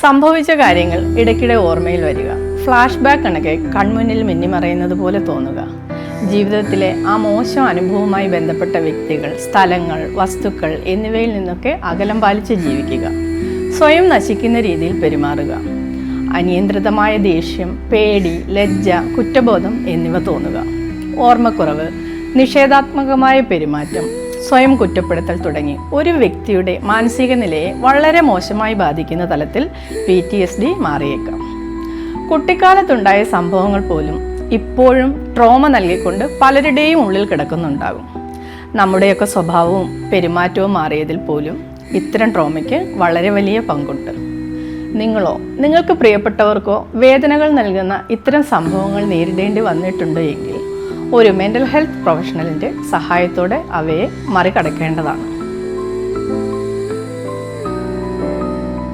സംഭവിച്ച കാര്യങ്ങൾ ഇടയ്ക്കിടെ ഓർമ്മയിൽ വരിക. ഫ്ലാഷ് ബാക്ക് കണക്കെ കൺമുന്നിൽ മിന്നിമറയുന്നത് പോലെ തോന്നുക. ജീവിതത്തിലെ ആ മോശം അനുഭവവുമായി ബന്ധപ്പെട്ട വ്യക്തികൾ സ്ഥലങ്ങൾ വസ്തുക്കൾ എന്നിവയിൽ നിന്നൊക്കെ അകലം പാലിച്ച് ജീവിക്കുക. സ്വയം നശിക്കുന്ന രീതിയിൽ പെരുമാറുക. അനിയന്ത്രിതമായ ദേഷ്യം പേടി ലജ്ജ കുറ്റബോധം എന്നിവ തോന്നുക. ഓർമ്മക്കുറവ് നിഷേധാത്മകമായ പെരുമാറ്റം സ്വയം കുറ്റപ്പെടുത്തൽ തുടങ്ങി. ഒരു വ്യക്തിയുടെ മാനസിക നിലയെ വളരെ മോശമായി ബാധിക്കുന്ന തലത്തിൽ പി ടി എസ് ഡി മാറിയേക്കാം. കുട്ടിക്കാലത്തുണ്ടായ സംഭവങ്ങൾ പോലും ഇപ്പോഴും ട്രോമ നൽകിക്കൊണ്ട് പലരുടെയും ഉള്ളിൽ കിടക്കുന്നുണ്ടാകും. നമ്മുടെയൊക്കെ സ്വഭാവവും പെരുമാറ്റവും മാറിയതിൽ പോലും ഇത്തരം ട്രോമയ്ക്ക് വളരെ വലിയ പങ്കുണ്ട്. നിങ്ങളോ നിങ്ങൾക്ക് പ്രിയപ്പെട്ടവർക്കോ വേദനകൾ നൽകുന്ന ഇത്തരം സംഭവങ്ങൾ നേരിടേണ്ടി വന്നിട്ടുണ്ടോ എങ്കിൽ ഒരു മെന്റൽ ഹെൽത്ത് പ്രൊഫഷണലിന്റെ സഹായത്തോടെ അവയെ മറികടക്കേണ്ടതാണ്.